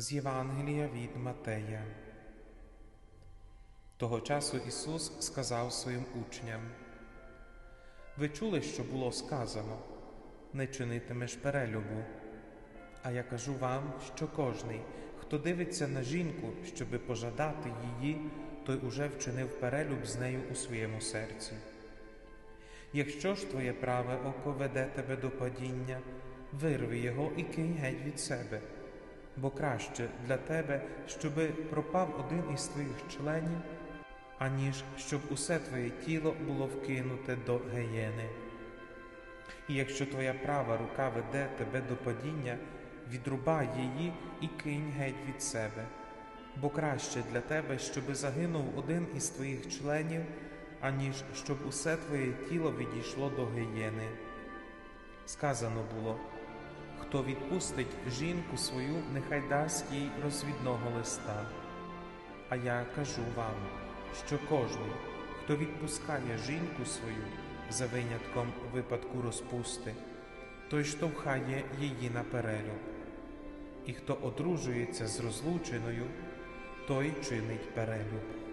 З Євангелія від Матея. Того часу Ісус сказав своїм учням: Ви чули, що було сказано, не чинитимеш перелюбу. А я кажу вам, що кожний, хто дивиться на жінку, щоби пожадати її, той уже вчинив перелюб з нею у своєму серці. Якщо ж твоє праве око веде тебе до падіння, вирви його і кинь геть від себе, бо краще для тебе, щоби пропав один із твоїх членів, аніж щоб усе твоє тіло було вкинуте до геєни. І якщо твоя права рука веде тебе до падіння, відрубай її і кинь геть від себе, бо краще для тебе, щоби загинув один із твоїх членів, аніж щоб усе твоє тіло відійшло до гієни. Сказано було хто відпустить жінку свою, нехай дасть їй розвідного листа. А я кажу вам, що кожний, хто відпускає жінку свою за винятком випадку розпусти, той штовхає її на перелюб. І хто одружується з розлученою, той чинить перелюб.